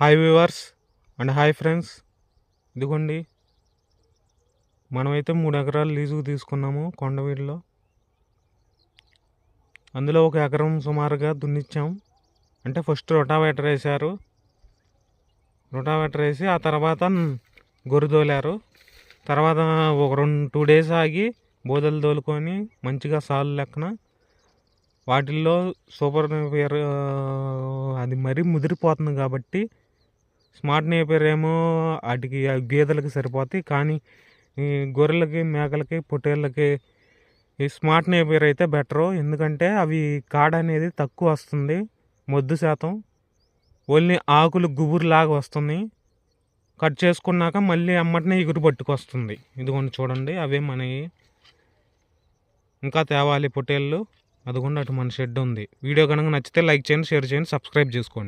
Hi viewers and hi friends ఇదిగోండి మనమైతే మూడు ఎకరాలు లీజుకు తీసుకున్నాము కొండవీడిలో అందులో ఒక ఎకరం సుమారుగా దున్నిచ్చాం. అంటే ఫస్ట్ రొటావేటర్ వేశారు. రొటావేటర్ వేసి ఆ తర్వాత గొర్రె తోలారు. తర్వాత ఒక రెండు టూ డేస్ ఆగి బోదలు తోలుకొని మంచిగా సాలు లెక్కన వాటిల్లో సూపర్ అది మరీ ముదిరిపోతుంది కాబట్టి స్మార్ట్ నేపర్ ఏమో వాటికి గేదెలకి సరిపోతాయి. కానీ ఈ గొర్రెలకి మేకలకి పొట్టేళ్ళకి ఈ స్మార్ట్ నేపర్ అయితే బెటరు. ఎందుకంటే అవి కాడ అనేది తక్కువ వస్తుంది మొద్దు శాతం. ఓన్లీ ఆకులు గుబురులాగా వస్తుంది. కట్ చేసుకున్నాక మళ్ళీ అమ్మటనే ఎగురు పట్టుకొస్తుంది. ఇదిగోండి చూడండి అవే మనవి ఇంకా తేవాలి పొట్టేళ్ళు. అదిగోండి అటు మన షెడ్ ఉంది. వీడియో కనుక నచ్చితే లైక్ చేయండి షేర్ చేయండి సబ్స్క్రైబ్ చేసుకోండి.